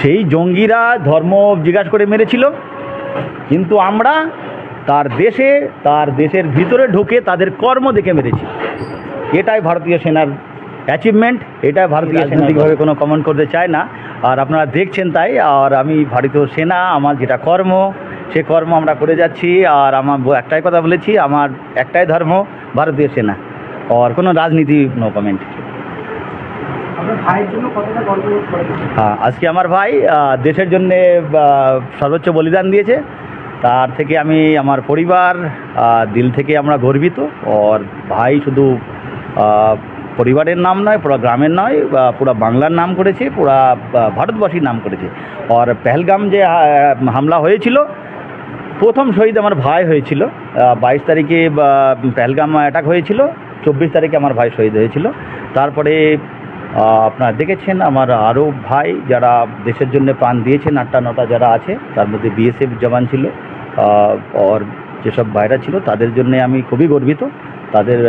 সেই জঙ্গিরা ধর্ম জিজ্ঞাসা করে মেরেছিল। কিন্তু আমরা তার দেশে, তার দেশের ভিতরে ঢুকে তাদের কর্ম দেখে মেরেছি। এটাই ভারতীয় সেনার অ্যাচিভমেন্ট এটাই ভারতীয় রাজনৈতিকভাবে কোনো কমেন্ট করতে চায় না। আর আপনারা দেখছেন তাই, আর আমি ভারতীয় সেনা, আমার যেটা কর্ম, সে কর্ম আমরা করে যাচ্ছি। আর আমার একটাই কথা বলেছি, আমার একটাই ধর্ম, ভারতীয় সেনা। আর কোনো রাজনীতি নো কমেন্ট হ্যাঁ আজকে আমার ভাই দেশের জন্যে সর্বোচ্চ বলিদান দিয়েছে। তার থেকে আমি আমার পরিবার দিল থেকে আমরা গর্বিত। ওর ভাই শুধু পরিবারের নাম নয়, পুরো গ্রামের নয় পুরো বাংলার নাম করেছে, পুরা ভারতবাসীর নাম করেছে। আর পেহেলগাম যে হামলা হয়েছিল, প্রথম শহীদ আমার ভাই হয়েছিল। বাইশ তারিখে পেহেলগাম অ্যাটাক হয়েছিল, চব্বিশ তারিখে আমার ভাই শহীদ হয়েছিল। তারপরে আপনারা দেখেছেন আমার আরও ভাই যারা দেশের জন্য প্রাণ দিয়েছেন, আটটা, নটা যারা আছে, তার মধ্যে বিএসএফ জওয়ান ছিল ওর যেসব ভাইরা ছিল, তাদের জন্য আমি খুবই গর্বিত। তাদের